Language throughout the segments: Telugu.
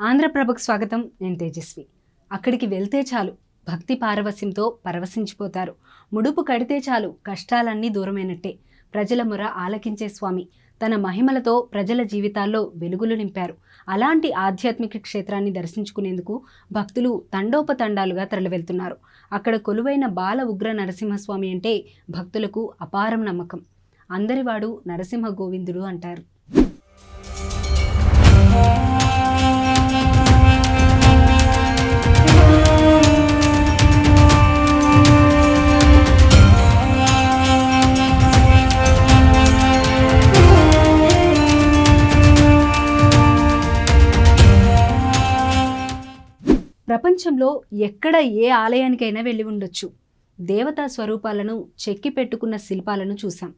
ఆంధ్రప్రభకు స్వాగతం. నేను తేజస్వి. అక్కడికి వెళ్తే చాలు. భక్తి పారవస్యంతో పరవశించిపోతారు. ముడుపు కడితే చాలు. కష్టాలన్నీ దూరమైనట్టే. ప్రజల మొర ఆలకించే స్వామి. తన మహిమలతో ప్రజల జీవితాల్లో వెలుగులు నింపారు. అలాంటి ఆధ్యాత్మిక క్షేత్రాన్ని దర్శించుకునేందుకు భక్తులు తండోపతండాలుగా తరలివెళ్తున్నారు. అక్కడ కొలువైన బాల ఉగ్ర నరసింహస్వామి అంటే భక్తులకు అపారం నమ్మకం. అందరివాడు నరసింహ గోవిందుడు అంటారు. ప్రపంచంలో ఎక్కడ ఏ ఆలయానికైనా వెళ్ళి ఉండొచ్చు. దేవతా స్వరూపాలను చెక్కి పెట్టుకున్న శిల్పాలను చూసాం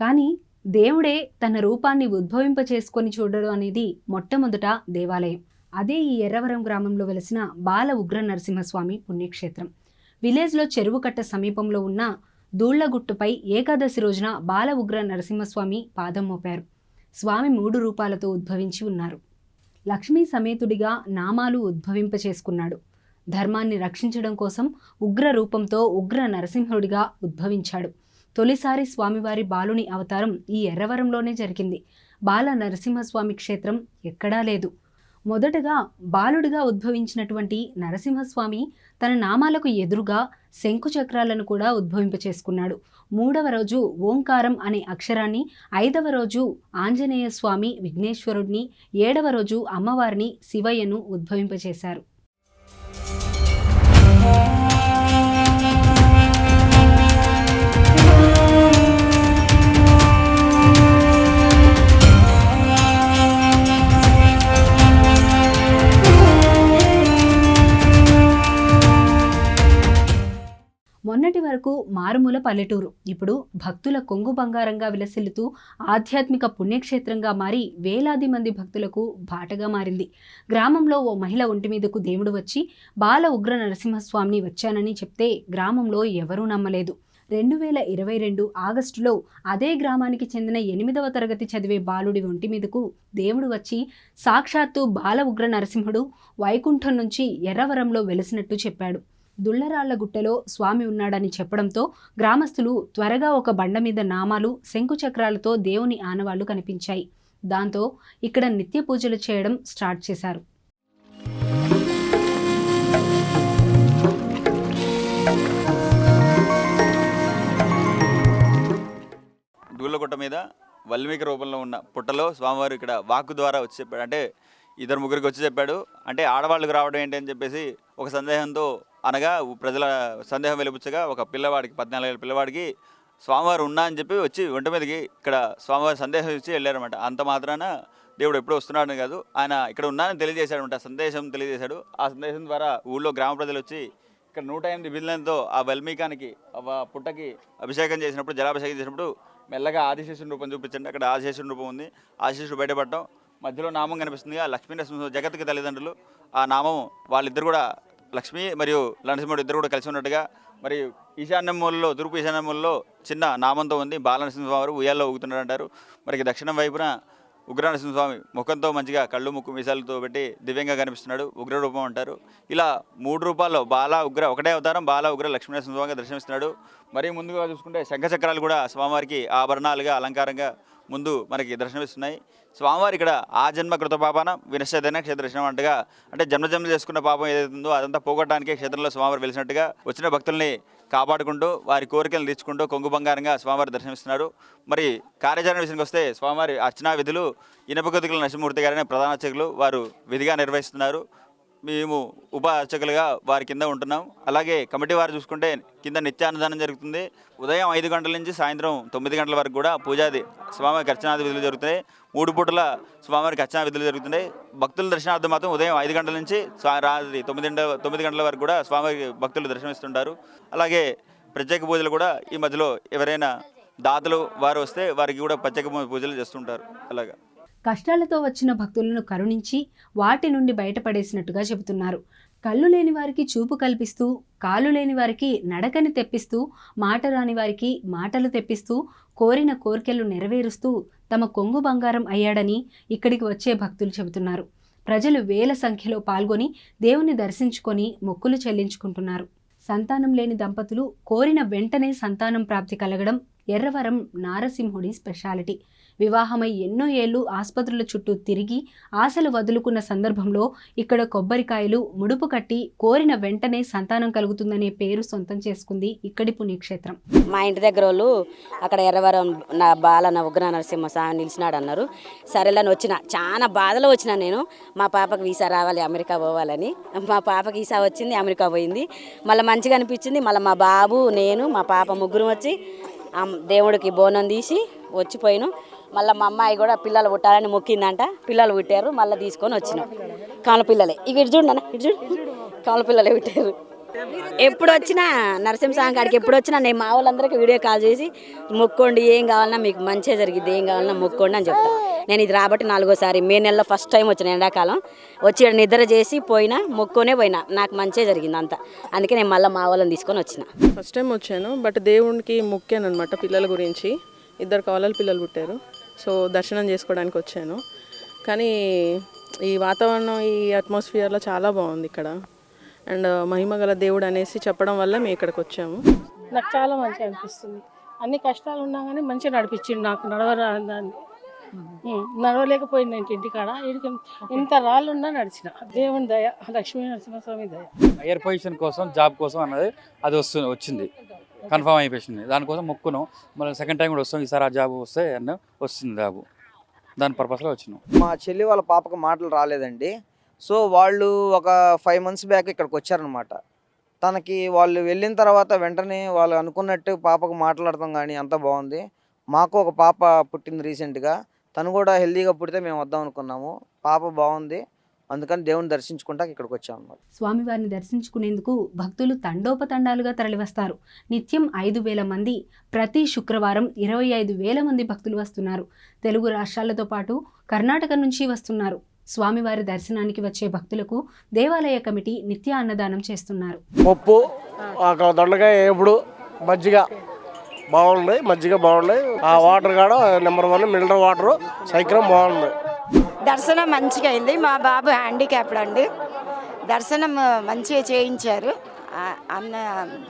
కానీ దేవుడే తన రూపాన్ని ఉద్భవింప చేసుకొని చూడడం అనేది మొట్టమొదట దేవాలయం. అదే ఈ ఎర్రవరం గ్రామంలో వెలిసిన బాల ఉగ్ర నరసింహస్వామి పుణ్యక్షేత్రం. విలేజ్లో చెరువు కట్ట సమీపంలో ఉన్న దూళ్ళగుట్టుపై ఏకాదశి రోజున బాల ఉగ్ర నరసింహస్వామి పాదం మోపారు. స్వామి మూడు రూపాలతో ఉద్భవించి ఉన్నారు. లక్ష్మీ సమేతుడిగా నామాలు ఉద్భవింప చేసుకున్నాడు. ధర్మాన్ని రక్షించడం కోసం ఉగ్ర రూపంతో ఉగ్ర నరసింహుడిగా ఉద్భవించాడు. తొలిసారి స్వామివారి బాలుని అవతారం ఈ ఎర్రవరంలోనే జరిగింది. బాల నరసింహస్వామి క్షేత్రం ఎక్కడా లేదు. మొదటగా బాలుడిగా ఉద్భవించినటువంటి నరసింహస్వామి తన నామాలకు ఎదురుగా శంకుచక్రాలను కూడా ఉద్భవింప చేసుకున్నాడు. మూడవ రోజు ఓంకారం అనే అక్షరాన్ని ఐదవ రోజు ఆంజనేయ స్వామి విఘ్నేశ్వరుడిని ఏడవ రోజు అమ్మవారిని శివయ్యను ఉద్భవింపచేశారు మొన్నటి వరకు మారుమూల పల్లెటూరు. ఇప్పుడు భక్తుల కొంగు బంగారంగా విలసిల్లుతూ ఆధ్యాత్మిక పుణ్యక్షేత్రంగా మారి వేలాది మంది భక్తులకు బాటగా మారింది. గ్రామంలో ఓ మహిళ ఒంటి మీదకు దేవుడు వచ్చి బాల ఉగ్ర నరసింహస్వామిని వచ్చానని చెప్తే గ్రామంలో ఎవరూ నమ్మలేదు. రెండు వేల ఇరవై రెండు ఆగస్టులో అదే గ్రామానికి చెందిన ఎనిమిదవ తరగతి చదివే బాలుడి ఒంటి మీదకు దేవుడు వచ్చి సాక్షాత్తు బాల ఉగ్ర నరసింహుడు వైకుంఠం నుంచి ఎర్రవరంలో వెలిసినట్టు చెప్పాడు. దుళ్ళరాళ్ళ గుట్టలో స్వామి ఉన్నాడని చెప్పడంతో గ్రామస్తులు త్వరగా ఒక బండ మీద నామాలు శంకుచక్రాలతో దేవుని ఆనవాళ్ళు కనిపించాయి. దాంతో ఇక్కడ నిత్య పూజలు చేయడం స్టార్ట్ చేశారు. దూళ్ళగుట్ట మీద వల్మీకి రూపంలో ఉన్న పుట్టలో స్వామివారు ఇక్కడ వాక్కు ద్వారా వచ్చి చెప్పాడు అంటే ఇద్దరు ముగ్గురికి వచ్చి చెప్పాడు. అంటే ఆడవాళ్ళకి రావడం ఏంటి అని చెప్పేసి ఒక సందేహంతో అనగా ప్రజల సందేహం వెలిపుచ్చగా ఒక పిల్లవాడికి పద్నాలుగేళ్ళ పిల్లవాడికి స్వామివారు ఉన్నా అని చెప్పి వచ్చి ఒంటి మీదకి ఇక్కడ స్వామివారి సందేహం ఇచ్చి వెళ్ళారనమాట అంత మాత్రాన దేవుడు ఎప్పుడు వస్తున్నాడని కాదు. ఆయన ఇక్కడ ఉన్నానని తెలియజేశాడు అనమాట సందేశం తెలియజేశాడు. ఆ సందేశం ద్వారా ఊళ్ళో గ్రామ ప్రజలు వచ్చి ఇక్కడ నూట ఎనిమిది బిల్లంతో ఆ వల్మీకానికి ఆ పుట్టకి అభిషేకం చేసినప్పుడు జలాభిషేకం చేసినప్పుడు మెల్లగా ఆదిశేషుని రూపం చూపించండి. అక్కడ ఆదిశేషుని రూపం ఉంది. ఆదిశేషుడు బయటపడటం. మధ్యలో నామం కనిపిస్తుంది. ఆ లక్ష్మీ నరసింహ జగత్కి తల్లిదండ్రులు. ఆ నామం వాళ్ళిద్దరు కూడా లక్ష్మి మరియు నరసింహుడు ఇద్దరు కూడా కలిసి ఉన్నట్టుగా మరి ఈశాన్యం మూలలో తూర్పు ఈశాన్యం మూలలో చిన్న నామంతో ఉంది. బాలనరసింహస్వామి ఉయ్యాల్లో ఊగుతున్నాడు అంటారు. మరి దక్షిణం వైపున ఉగ్రనరసింహస్వామి ముఖంతో మంచిగా కళ్ళు ముక్కు మీసాలతో పెట్టి దివ్యంగా కనిపిస్తున్నాడు. ఉగ్ర రూపం అంటారు. ఇలా మూడు రూపాల్లో బాల ఉగ్ర ఒకటే అవతారం. బాల ఉగ్ర లక్ష్మీనరసింహస్వామిగా దర్శనమిస్తున్నాడు. మరి ముందుగా చూసుకుంటే శంఖచక్రాలు కూడా స్వామివారికి ఆభరణాలుగా అలంకారంగా ముందు మనకి దర్శనమిస్తున్నాయి. స్వామివారి ఇక్కడ ఆ జన్మ కృత పాపాన వినశ్చేదైన క్షేత్ర దర్శనం అంటగా అంటే జన్మజన్మ చేసుకున్న పాపం ఏదైతే ఉందో అదంతా పోగొట్టడానికి క్షేత్రంలో స్వామివారు వెలిసినట్టుగా వచ్చిన భక్తుల్ని కాపాడుకుంటూ వారి కోరికలు తీర్చుకుంటూ కొంగు బంగారంగా స్వామివారి దర్శనమిస్తున్నారు. మరి కార్యాచరణ విషయానికి వస్తే స్వామివారి అర్చనా విధులు ఇనపగతుకుల నరసింహమూర్తి గారనే ప్రధాన అర్చకులు వారు విధిగా నిర్వహిస్తున్నారు. మేము ఉప అర్చకులుగా వారి కింద ఉంటున్నాం. అలాగే కమిటీ వారు చూసుకుంటే కింద నిత్యాన్నదానం జరుగుతుంది. ఉదయం ఐదు గంటల నుంచి సాయంత్రం తొమ్మిది గంటల వరకు కూడా పూజాది స్వామివారికి అర్చనాది విధులు జరుగుతాయి మూడు పూటల స్వామివారికి అర్చనా విధులు జరుగుతున్నాయి. భక్తుల దర్శనార్థం మాత్రం ఉదయం ఐదు గంటల నుంచి రాత్రి తొమ్మిది గంటల తొమ్మిది గంటల వరకు కూడా స్వామివారికి భక్తులు దర్శనమిస్తుంటారు. అలాగే ప్రత్యేక పూజలు కూడా ఈ మధ్యలో ఎవరైనా దాతలు వారు వస్తే వారికి కూడా ప్రత్యేక పూజలు చేస్తుంటారు. అలాగా. కష్టాలతో వచ్చిన భక్తులను కరుణించి వాటి నుండి బయటపడేసినట్టుగా చెబుతున్నారు. కళ్ళు లేని వారికి చూపు కల్పిస్తూ కాళ్ళు లేని వారికి నడకని తెప్పిస్తూ మాట రాని వారికి మాటలు తెప్పిస్తూ కోరిన కోరికలు నెరవేరుస్తూ తమ కొంగు బంగారం అయ్యాడని ఇక్కడికి వచ్చే భక్తులు చెబుతున్నారు. ప్రజలు వేల సంఖ్యలో పాల్గొని దేవుని దర్శించుకొని మొక్కులు చెల్లించుకుంటున్నారు. సంతానం లేని దంపతులు కోరిన వెంటనే సంతానం ప్రాప్తి కలగడం ఎర్రవరం నారసింహుడి స్పెషాలిటీ. వివాహమై ఎన్నో ఏళ్ళు ఆసుపత్రుల చుట్టూ తిరిగి ఆశలు వదులుకున్న సందర్భంలో ఇక్కడ కొబ్బరికాయలు ముడుపు కట్టి కోరిన వెంటనే సంతానం కలుగుతుందనే పేరు సొంతం చేసుకుంది ఇక్కడి పుణ్యక్షేత్రం. మా ఇంటి దగ్గర వాళ్ళు అక్కడ ఎర్రవరం నా బాలన ఉగ్ర నరసింహ స్వామి నిలిచినాడు అన్నారు సరేలని వచ్చిన చాలా బాధలో వచ్చిన నేను. మా పాపకు వీసా రావాలి అమెరికా పోవాలని. మా పాపకి వీసా వచ్చింది అమెరికా పోయింది. మళ్ళీ మంచిగా అనిపించింది మళ్ళీ మా బాబు నేను మా పాప ముగ్గురు వచ్చి దేవుడికి బోనం తీసి వచ్చిపోయినాం. మళ్ళీ మా అమ్మాయి కూడా పిల్లలు పుట్టాలని మొక్కిందంట. పిల్లలు పుట్టారు మళ్ళీ తీసుకొని వచ్చినాం. కాళ్ళ పిల్లలే ఇవి ఇటు చూడు నాన్న ఇటు చూడు. కాళ్ళ పిల్లలే పుట్టారు. ఎప్పుడు వచ్చినా నరసింహస్వామి కాడికి ఎప్పుడు వచ్చినా నేను మా వాళ్ళందరికీ వీడియో కాల్ చేసి మొక్కోండి ఏం కావాలన్నా మీకు మంచిగా జరిగింది ఏం కావాలన్నా మొక్కోండి అని చెప్తాను నేను ఇది రాబట్టి నాలుగోసారి మే నెలలో ఫస్ట్ టైం వచ్చిన ఎండాకాలం. వచ్చి నిద్ర చేసి పోయినా మొక్కోనే పోయినా నాకు మంచిగా జరిగింది అంతా. అందుకే నేను మళ్ళీ మా వాళ్ళని తీసుకొని వచ్చిన. ఫస్ట్ టైం వచ్చాను బట్ దేవునికి మొక్కాను అనమాట పిల్లల గురించి. ఇద్దరు కవలల పిల్లలు పుట్టారు సో దర్శనం చేసుకోవడానికి వచ్చాను. కానీ ఈ వాతావరణం ఈ అట్మాస్ఫియర్లో చాలా బాగుంది ఇక్కడ. అండ్ మహిమ గల దేవుడు అనేసి చెప్పడం వల్ల మేము ఇక్కడికి వచ్చాము. నాకు చాలా మంచిగా అనిపిస్తుంది. అన్ని కష్టాలు ఉన్నా కానీ మంచిగా నడిపించిండు నాకు నడవరా దాన్ని నడవలేకపోయింది నేను ఇంటికాడ ఇంత రాళ్ళు ఉన్నా నడిచిన. దేవుని దయ లక్ష్మీ నరసింహస్వామి దయ. హైయర్ పొజిషన్ కోసం జాబ్ కోసం అన్నది అది వస్తుంది వచ్చింది. కన్ఫర్మ్ అయిపోయింది. దానికోసం మొక్కును. మళ్ళీ సెకండ్ టైం కూడా వస్తాం. ఈసారి ఆ జాబ్ వస్తే అన్న వస్తుంది జాబ్. దాని పర్పస్లో వచ్చినాం. మా చెల్లి వాళ్ళ పాపకు మాటలు రాలేదండి. సో వాళ్ళు ఒక ఫైవ్ మంత్స్ బ్యాక్ ఇక్కడికి వచ్చారనమాట తనకి వాళ్ళు వెళ్ళిన తర్వాత వెంటనే వాళ్ళు అనుకున్నట్టు పాపకు మాట్లాడతాం కానీ అంత బాగుంది. మాకు ఒక పాప పుట్టింది రీసెంట్గా తను కూడా హెల్తీగా పుడితే మేము వద్దాం అనుకున్నాము. పాప బాగుంది. అందుకని దేవుని దర్శించుకుంటా ఇక్కడికి వచ్చాం అన్నమాట స్వామివారిని దర్శించుకునేందుకు భక్తులు తండోపతండాలుగా తరలివస్తారు. నిత్యం ఐదు వేల మంది ప్రతి శుక్రవారం ఇరవై ఐదు వేల మంది భక్తులు వస్తున్నారు. తెలుగు రాష్ట్రాలతో పాటు కర్ణాటక నుంచి వస్తున్నారు. స్వామివారి దర్శనానికి వచ్చే భక్తులకు దేవాలయ కమిటీ నిత్య అన్నదానం చేస్తున్నారు. పప్పు ఒక దొండకాయ ఏపుడు మజ్జిగ బాగుంది మజ్జిగ బాగుంది. ఆ వాటర్ కాడ నెంబర్ వన్ మినరల్ వాటర్ సైక్రం బాగుంది. దర్శనం మంచిగా అయింది మా బాబు హ్యాండిక్యాప్డ్ అండి. దర్శనం మంచిగా చేయించారు. అన్న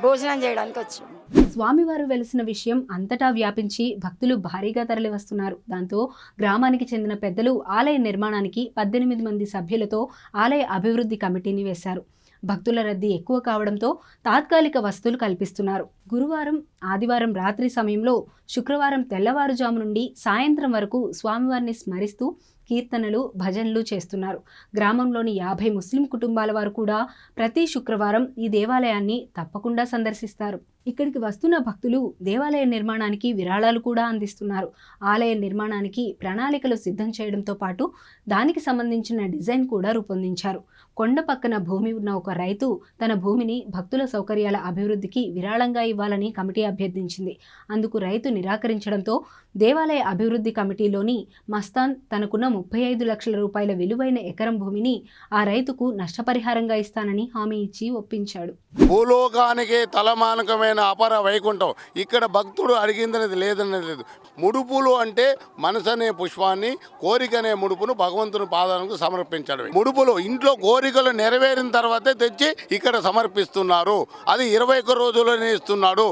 భోజనం చేయడానికి వచ్చాము స్వామివారు వెలిసిన విషయం అంతటా వ్యాపించి భక్తులు భారీగా తరలివస్తున్నారు. దాంతో గ్రామానికి చెందిన పెద్దలు ఆలయ నిర్మాణానికి పద్దెనిమిది మంది సభ్యులతో ఆలయ అభివృద్ధి కమిటీని వేశారు. భక్తుల రద్దీ ఎక్కువ కావడంతో తాత్కాలిక వస్తువులు కల్పిస్తున్నారు. గురువారం ఆదివారం రాత్రి సమయంలో శుక్రవారం తెల్లవారుజాము నుండి సాయంత్రం వరకు స్వామివారిని స్మరిస్తూ కీర్తనలు భజనలు చేస్తున్నారు. గ్రామంలోని యాభై ముస్లిం కుటుంబాల వారు కూడా ప్రతి శుక్రవారం ఈ దేవాలయాన్ని తప్పకుండా సందర్శిస్తారు. ఇక్కడికి వస్తున్న భక్తులు దేవాలయ నిర్మాణానికి విరాళాలు కూడా అందిస్తున్నారు. ఆలయ నిర్మాణానికి ప్రణాళికలు సిద్ధం చేయడంతో పాటు దానికి సంబంధించిన డిజైన్ కూడా రూపొందించారు. కొండ పక్కన భూమి ఉన్న ఒక రైతు తన భూమిని భక్తుల సౌకర్యాల అభివృద్ధికి విరాళంగా ఇవ్వాలని కమిటీ అభ్యర్థించింది. అందుకు రైతు నిరాకరించడంతో దేవాలయ అభివృద్ధి కమిటీలోని మస్తాన్ తనకున్న ముప్పై ఐదు లక్షల రూపాయల విలువైన ఎకరం భూమిని ఆ రైతుకు నష్టపరిహారంగా ఇస్తానని హామీ ఇచ్చి ఒప్పించాడు. భూలోకానికి తలమానకమైన అపర వైకుంఠం. ఇక్కడ భక్తుడు అడిగిందనేది లేదనేది లేదు. ముడుపులు అంటే మనసు అనే పుష్పాన్ని కోరిక అనే ముడుపును భగవంతుని పాదాలకు సమర్పించడం ముడుపులు ఇంట్లో కోరికలు నెరవేరిన తర్వాతే తెచ్చి ఇక్కడ సమర్పిస్తున్నారు. అది ఇరవై ఒక్క రోజుల్లోనే ఇస్తున్నాడు.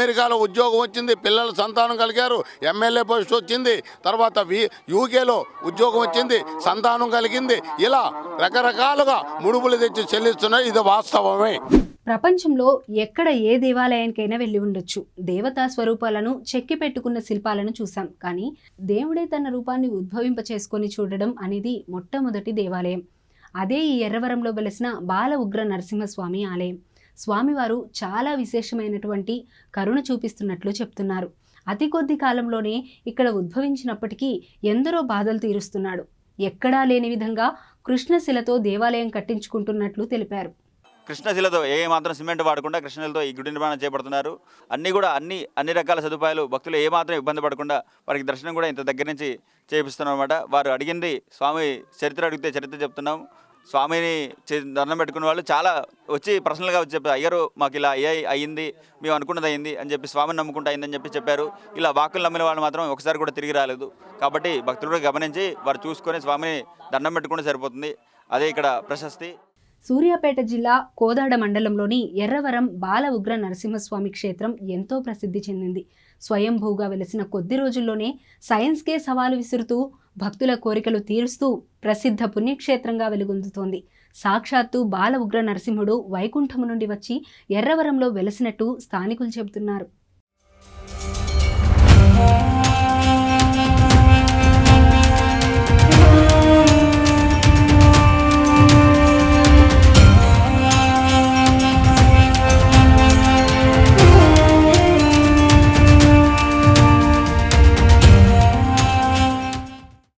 అమెరికాలో ఉద్యోగం వచ్చింది పిల్లల సంతానం కలిగారు ఎమ్మెల్యే పోస్ట్ వచ్చింది తర్వాత యూకేలో ఉద్యోగం వచ్చింది సంతానం కలిగింది. ఇలా రకరకాలుగా ముడుపులు తెచ్చి చెల్లిస్తున్నాయి. ఇది వాస్తవమే. ప్రపంచంలో ఎక్కడ ఏ దేవాలయానికైనా వెళ్ళి ఉండొచ్చు. దేవతా స్వరూపాలను చెక్కి పెట్టుకున్న శిల్పాలను చూసాం. కానీ దేవుడే తన రూపాన్ని ఉద్భవింప చేసుకొని చూడడం అనేది మొట్టమొదటి దేవాలయం. అదే ఈ ఎర్రవరంలో వెలిసిన బాల ఉగ్ర నరసింహస్వామి ఆలయం. స్వామివారు చాలా విశేషమైనటువంటి కరుణ చూపిస్తున్నట్లు చెప్తున్నారు. అతి కొద్ది కాలంలోనే ఇక్కడ ఉద్భవించినప్పటికీ ఎందరో బాధలు తీరుస్తున్నాడు. ఎక్కడా లేని విధంగా కృష్ణశిలతో దేవాలయం కట్టించుకుంటున్నట్లు తెలిపారు. కృష్ణశిలతో ఏ మాత్రం సిమెంట్ వాడకుండా కృష్ణశిలతో ఈ గుడి నిర్మాణం చేపడుతున్నారు. అన్నీ కూడా అన్ని అన్ని రకాల సదుపాయాలు భక్తులు ఏ మాత్రం ఇబ్బంది పడకుండా వారికి దర్శనం కూడా ఇంత దగ్గర నుంచి చేపిస్తున్నాం అనమాట వారు అడిగింది స్వామి చరిత్ర అడిగితే చరిత్ర చెప్తున్నాం. స్వామిని చే- దండం పెట్టుకున్న వాళ్ళు చాలా వచ్చి పర్సనల్గా వచ్చి చెప్పారు అయ్యారు మాకు ఇలా అయ్యాయి అయ్యింది మేము అనుకున్నది అయింది అని చెప్పి స్వామిని నమ్ముకుంటూ అయిందని చెప్పి చెప్పారు. ఇలా వాక్కులు నమ్మిన వాళ్ళు మాత్రం ఒకసారి కూడా తిరిగి రాలేదు. కాబట్టి భక్తులు కూడా గమనించి వారు చూసుకొని స్వామిని దండం పెట్టుకుంటే సరిపోతుంది. అదే ఇక్కడ ప్రశస్తి. సూర్యాపేట జిల్లా కోదాడ మండలంలోని ఎర్రవరం బాల ఉగ్ర నరసింహస్వామి క్షేత్రం ఎంతో ప్రసిద్ధి చెందింది. స్వయంభూగా వెలిసిన కొద్ది రోజుల్లోనే సైన్స్కే సవాలు విసురుతూ భక్తుల కోరికలు తీరుస్తూ ప్రసిద్ధ పుణ్యక్షేత్రంగా వెలుగొందుతోంది. సాక్షాత్తు బాల ఉగ్ర నరసింహుడు వైకుంఠము నుండి వచ్చి ఎర్రవరంలో వెలసినట్టు స్థానికులు చెబుతున్నారు.